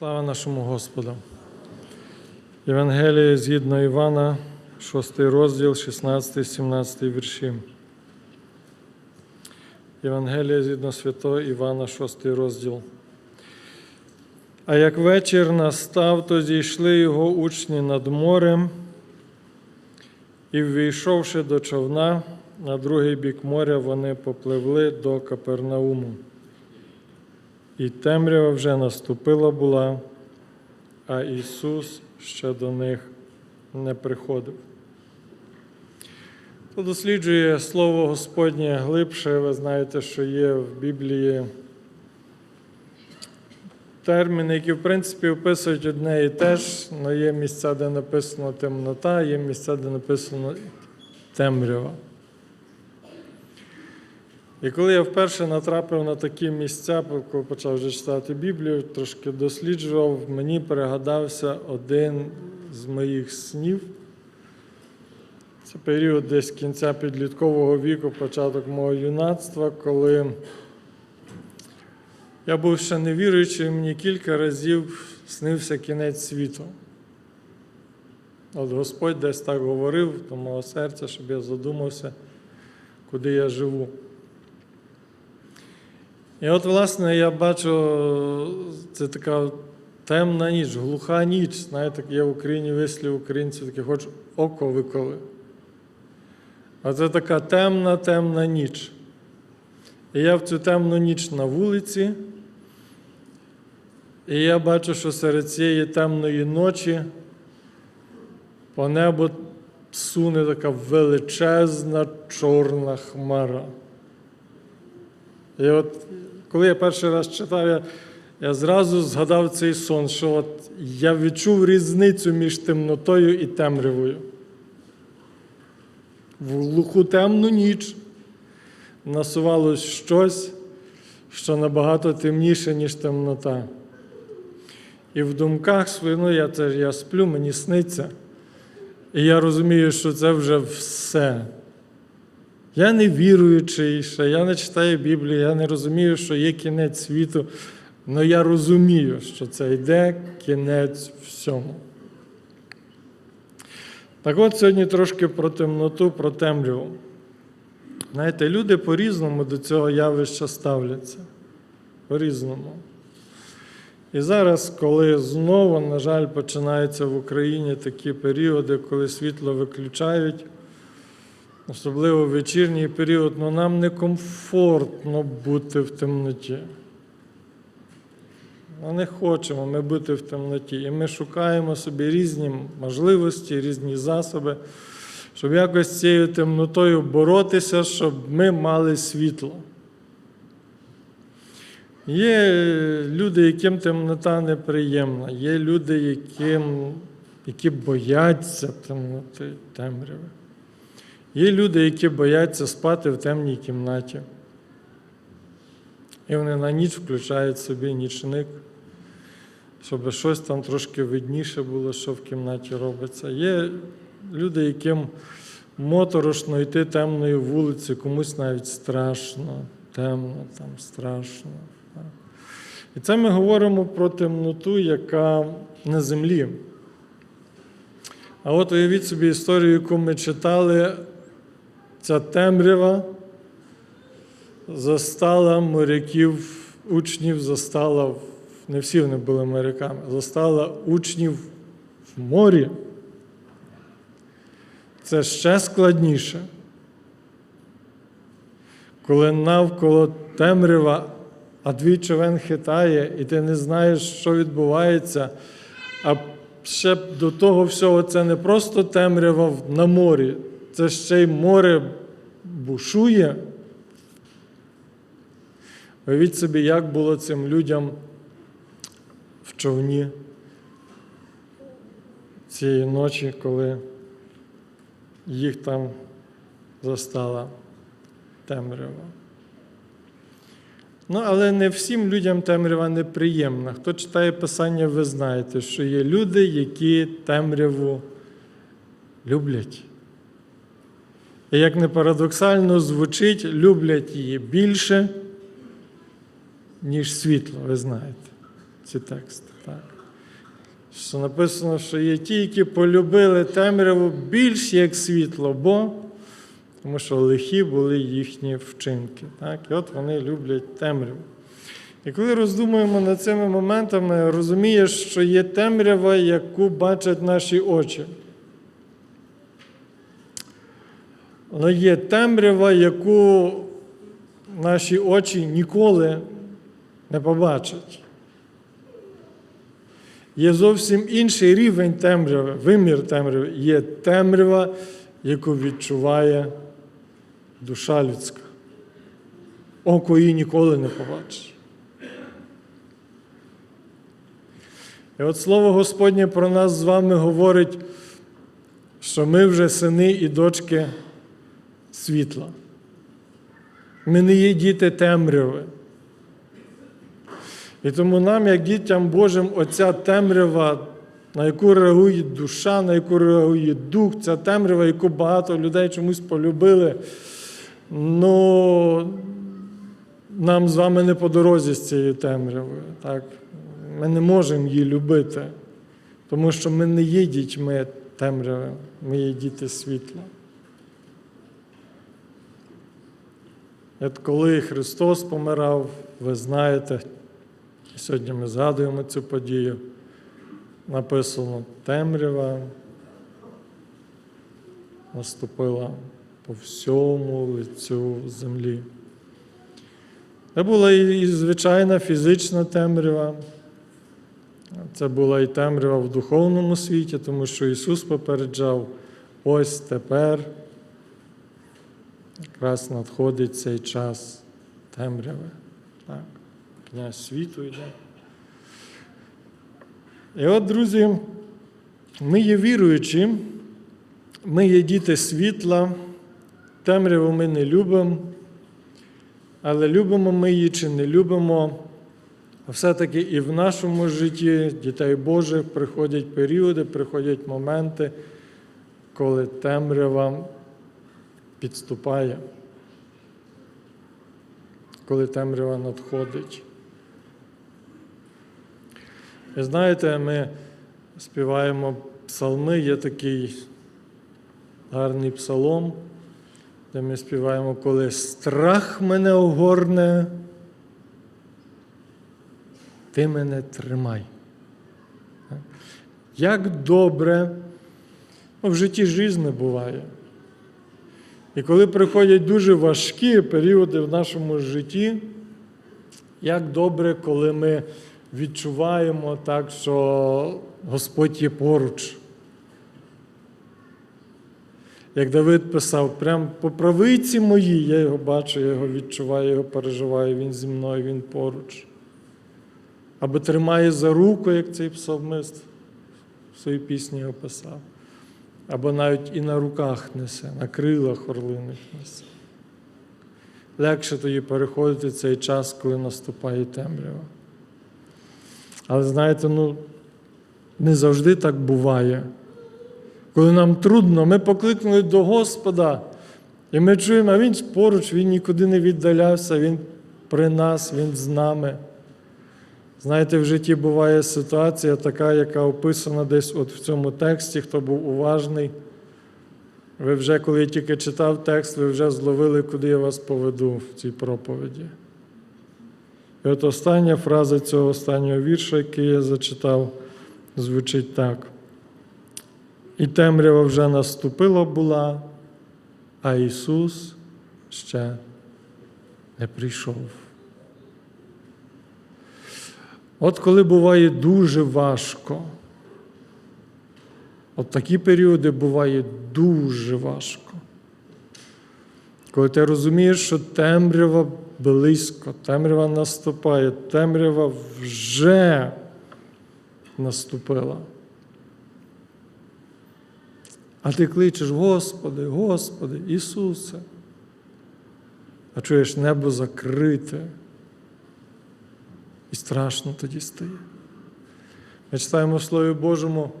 Слава нашому Господу. Євангеліє згідно Івана, 6 розділ, 16-17 вірші. Євангеліє згідно святого Івана, 6 розділ. А як вечір настав, то зійшли його учні над морем, і, ввійшовши до човна, на другий бік моря вони попливли до Капернауму. І темрява вже наступила була, а Ісус ще до них не приходив. Хто досліджує Слово Господнє глибше, ви знаєте, що є в Біблії терміни, які, в принципі, описують одне і те ж, але є місця, де написано темнота, є місця, де написано темрява. І коли я вперше натрапив на такі місця, коли почав вже читати Біблію, трошки досліджував, мені пригадався один з моїх снів. Це період десь кінця підліткового віку, початок мого юнацтва, коли я був ще невіруючий, мені кілька разів снився кінець світу. От Господь десь так говорив до мого серця, щоб я задумався, куди я живу. І от, власне, я бачу, це така темна ніч, глуха ніч. Знаєте, є в Україні вислів українців таке, хоч око виколи. А це така темна, темна ніч. І я в цю темну ніч на вулиці, і я бачу, що серед цієї темної ночі по небу суне така величезна чорна хмара. І от коли я перший раз читав, я, я зразу згадав цей сон, що от я відчув різницю між темнотою і темрявою. В глуху темну ніч насувалось щось, що набагато темніше, ніж темнота. І в думках ну я це я сплю, мені сниться. І я розумію, що це вже все. Я не віруючий, ще я не читаю Біблію, я не розумію, що є кінець світу, але я розумію, що це йде кінець всьому. Так от сьогодні трошки про темноту, про темряву. Знаєте, люди по-різному до цього явища ставляться. По-різному. І зараз, коли знову, на жаль, починаються в Україні такі періоди, коли світло виключають, особливо в вечірній період, ну нам некомфортно бути в темноті. Ми не хочемо ми бути в темноті. І ми шукаємо собі різні можливості, різні засоби, щоб якось цією темнотою боротися, щоб ми мали світло. Є люди, яким темнота неприємна, є люди, яким, які бояться темноти, темряви. Є люди, які бояться спати в темній кімнаті. І вони на ніч включають собі нічник, щоб щось там трошки видніше було, що в кімнаті робиться. Є люди, яким моторошно йти темною вулицею, комусь навіть страшно, темно, там страшно. І це ми говоримо про темноту, яка на землі. А от уявіть собі історію, яку ми читали, ця темрява застала моряків, учнів застала, не всі вони були моряками, застала учнів в морі. Це ще складніше, коли навколо темрява, а твій човен хитає, і ти не знаєш, що відбувається. А ще до того всього це не просто темрява на морі, це ще й море бушує. Уявіть собі, як було цим людям в човні цієї ночі, коли їх там застала темрява. Ну, але не всім людям темрява неприємна. Хто читає Писання, ви знаєте, що є люди, які темряву люблять. І як не парадоксально звучить, люблять її більше, ніж світло, ви знаєте. ці тексти. Так? Що написано, що є ті, які полюбили темряву більш як світло, бо тому що лихі були їхні вчинки. Так? І от вони люблять темряву. І коли роздумуємо над цими моментами, розумієш, що є темрява, яку бачать наші очі. Але є темрява, яку наші очі ніколи не побачать. Є зовсім інший рівень темряви, вимір темряви. Є темрява, яку відчуває душа людська. Око її ніколи не побачить. І от слово Господнє про нас з вами говорить, що ми вже сини і дочки світла. Ми не є діти темряви. І тому нам, як дітям Божим, оця темрява, на яку реагує душа, на яку реагує дух, ця темрява, яку багато людей чомусь полюбили, ну нам з вами не по дорозі з цією темрявою. Так? Ми не можемо її любити, тому що ми не є дітьми темряви, ми є діти світла. От коли Христос помирав, ви знаєте, сьогодні ми згадуємо цю подію, написано темрява наступила по всьому лицю землі. Це була і звичайна фізична темрява, це була і темрява в духовному світі, тому що Ісус попереджав, ось тепер якраз надходить цей час темряви. Так, Князь світу йде. І от, друзі, ми є віруючі, ми є діти світла, темряву ми не любимо, але любимо ми її чи не любимо. Все-таки і в нашому житті дітей Божих приходять періоди, приходять моменти, коли темрява підступає, коли темрява надходить. Ви знаєте, ми співаємо псалми, є такий гарний псалом, де ми співаємо, коли страх мене огорне, ти мене тримай. Як добре, ну, в житті жизни буває. І коли приходять дуже важкі періоди в нашому житті, як добре, коли ми відчуваємо так, що Господь є поруч. Як Давид писав, прямо по правиці моїй, я його бачу, я його відчуваю, я його переживаю, він зі мною, він поруч. Або тримає за руку, як цей псалмист в своїй пісні описав. Або навіть і на руках несе, на крилах орлиних несе. Легше тоді переходити цей час, коли наступає темрява. Але знаєте, ну, не завжди так буває. Коли нам трудно, ми покликнули до Господа, і ми чуємо, а Він поруч, Він нікуди не віддалявся, Він при нас, Він з нами. Знаєте, в житті буває ситуація така, яка описана десь от в цьому тексті, хто був уважний. Ви вже, коли я тільки читав текст, ви вже зловили, куди я вас поведу в цій проповіді. І от остання фраза цього останнього вірша, який я зачитав, звучить так. І темрява вже наступила була, а Ісус ще не прийшов. От коли буває дуже важко, от такі періоди буває дуже важко. Коли ти розумієш, що темрява близько, темрява наступає, темрява вже наступила. А ти кличеш, Господи, Господи, Ісусе. А чуєш небо закрите. І страшно тоді стає. Ми читаємо в Слові Божому.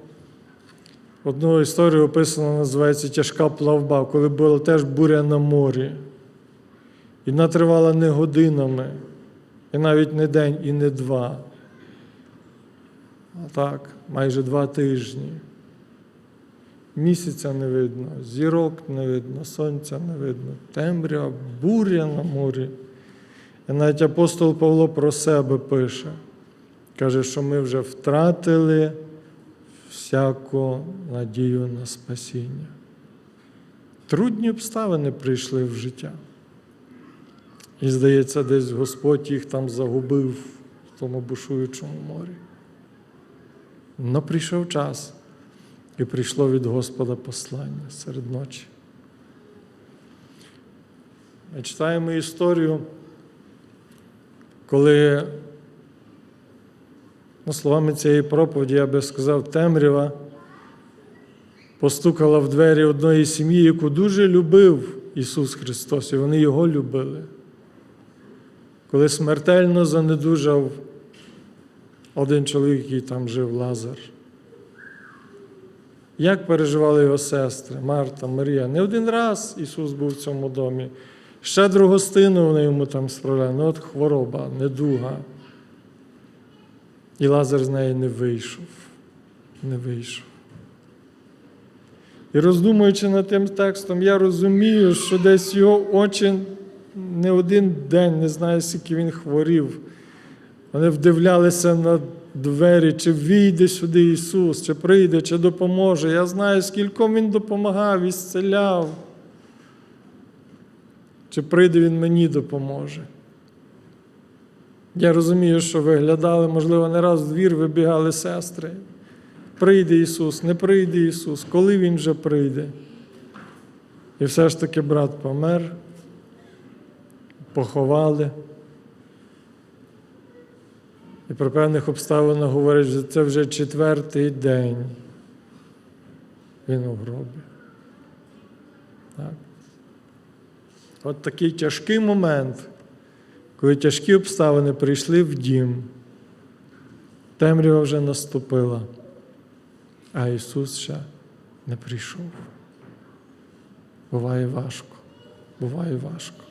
Одну історію описано, називається Тяжка плавба, коли була теж буря на морі. І вона тривала не годинами, і навіть не день, і не два. А так, майже два тижні. Місяця не видно, зірок не видно, сонця не видно, темрява, буря на морі. Навіть апостол Павло про себе пише. Каже, що ми вже втратили всяку надію на спасіння. Трудні обставини прийшли в життя. І, здається, десь Господь їх там загубив в тому бушуючому морі. Но прийшов час, і прийшло від Господа послання серед ночі. Ми читаємо історію, коли, ну, словами цієї проповіді, я би сказав, темрява постукала в двері одної сім'ї, яку дуже любив Ісус Христос, і вони Його любили. Коли смертельно занедужав один чоловік, який там жив Лазар. Як переживали його сестри, Марта, Марія. Не один раз Ісус був в цьому домі. Щедру гостину вони йому там справляли. Ну от хвороба, недуга. І Лазар з неї не вийшов. Не вийшов. І роздумуючи над тим текстом, я розумію, що десь його очі не один день, не знаю, скільки він хворів. Вони вдивлялися на двері, чи війде сюди Ісус, чи прийде, чи допоможе. Я знаю, скільком Він допомагав і зціляв. Чи прийде Він мені допоможе. Я розумію, що виглядали, можливо, не раз в двір вибігали сестри. Прийде Ісус, не прийде Ісус, коли Він вже прийде. І все ж таки брат помер, поховали. І про певних обставинах говорять, що це вже четвертий день. Він у гробі. Так. От такий тяжкий момент, коли тяжкі обставини прийшли в дім, темрява вже наступила, а Ісус ще не прийшов. Буває важко, буває важко.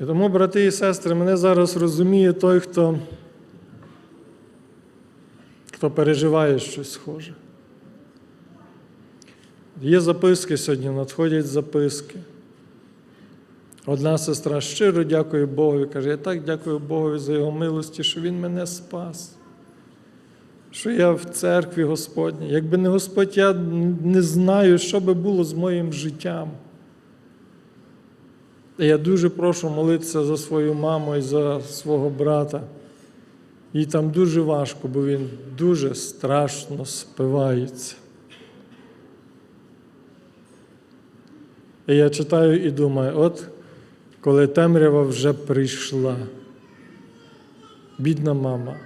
І тому, брати і сестри, мене зараз розуміє той, хто, хто переживає щось схоже. Є записки сьогодні, надходять записки. Одна сестра щиро дякує Богу, каже, я так дякую Богу за Його милості, що Він мене спас. Що я в церкві Господній. Якби не Господь, я не знаю, що би було з моїм життям. Я дуже прошу молитися за свою маму і за свого брата. Їй там дуже важко, бо він дуже страшно спивається. І я читаю і думаю, от коли темрява вже прийшла, бідна мама,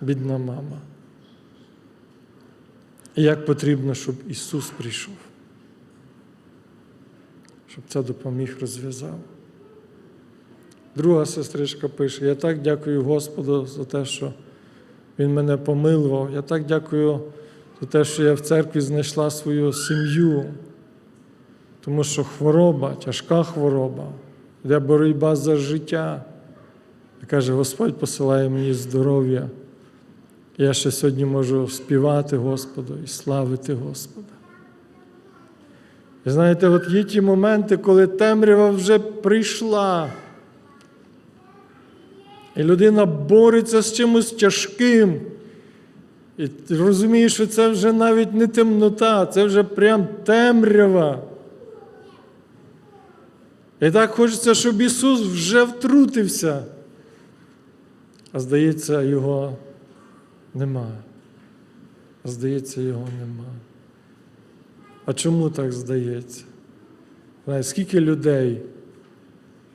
бідна мама. І як потрібно, щоб Ісус прийшов щоб це допоміг розв'язав. Друга сестричка пише: Я так дякую Господу за те, що Він мене помилував. Я так дякую за те, що я в церкві знайшла свою сім'ю, тому що хвороба, тяжка хвороба, йде боротьба за життя. І каже, Господь посилає мені здоров'я. Я ще сьогодні можу співати Господу і славити Господа. І знаєте, от є ті моменти, коли темрява вже прийшла. І людина бореться з чимось тяжким. І розуміє, що це вже навіть не темнота, це вже прям темрява. І так хочеться, щоб Ісус вже втрутився. А здається, Його нема. А здається, Його нема. А чому так здається? Знаєте, скільки людей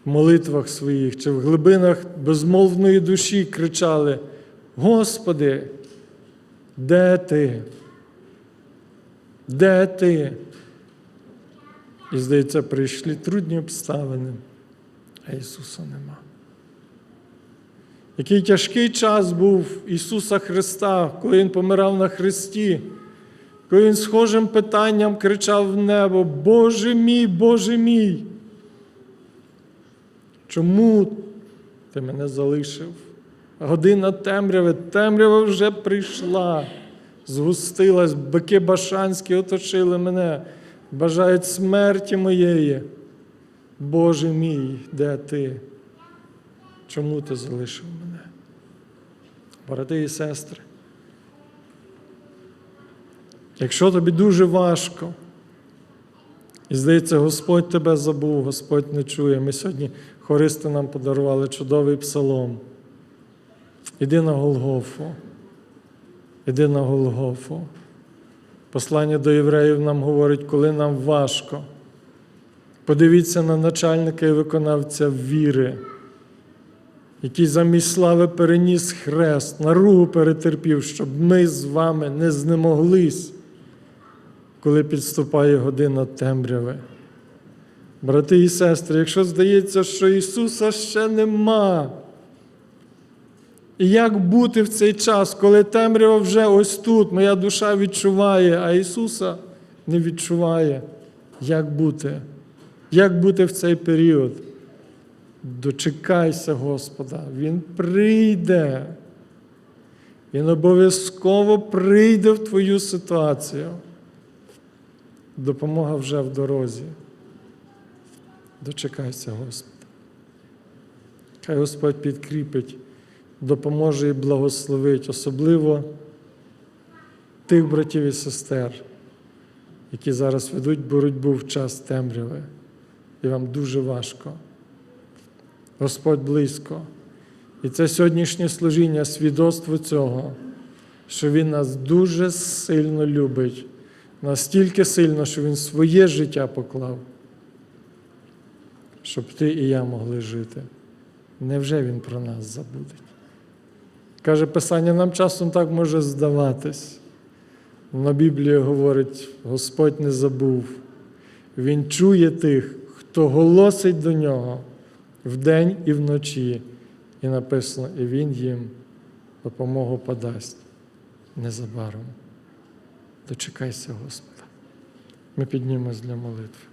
в молитвах своїх чи в глибинах безмовної душі кричали: Господи, де ти? Де ти? І, здається, прийшли трудні обставини, а Ісуса нема. Який тяжкий час був Ісуса Христа, коли Він помирав на Христі коли він схожим питанням кричав в небо: Боже мій, Боже мій. Чому ти мене залишив година темряви, темрява вже прийшла, згустилась, бики башанські оточили мене, бажають смерті моєї. Боже мій, де ти? Чому ти залишив мене? Брати і сестри, якщо тобі дуже важко, і здається, Господь тебе забув, Господь не чує. Ми сьогодні хористи нам подарували чудовий псалом. Іди на Голгофу. Іди на Голгофу. Послання до євреїв нам говорить, коли нам важко. Подивіться на начальника і виконавця віри, який замість слави переніс хрест, наругу перетерпів, щоб ми з вами не знемоглись, коли підступає година темряви. Брати і сестри, якщо здається, що Ісуса ще нема, і як бути в цей час, коли темрява вже ось тут, моя душа відчуває, а Ісуса не відчуває? Як бути? Як бути в цей період? Дочекайся Господа, Він прийде. Він обов'язково прийде в твою ситуацію. Допомога вже в дорозі. Дочекайся, Господа. Хай Господь підкріпить, допоможе і благословить, особливо тих братів і сестер, які зараз ведуть боротьбу в час темряви, і вам дуже важко. Господь близько. І це сьогоднішнє служіння свідоцтво цього, що Він нас дуже сильно любить, настільки сильно, що Він своє життя поклав, щоб ти і я могли жити. Невже Він про нас забудеть? Каже Писання, нам часом так може здаватись. На Біблія говорить, Господь не забув. Він чує тих, хто голосить до нього вдень і вночі. І написано, і Він їм допомогу подасть незабаром. Дочекайся, Господа. Ми піднімемось для молитви.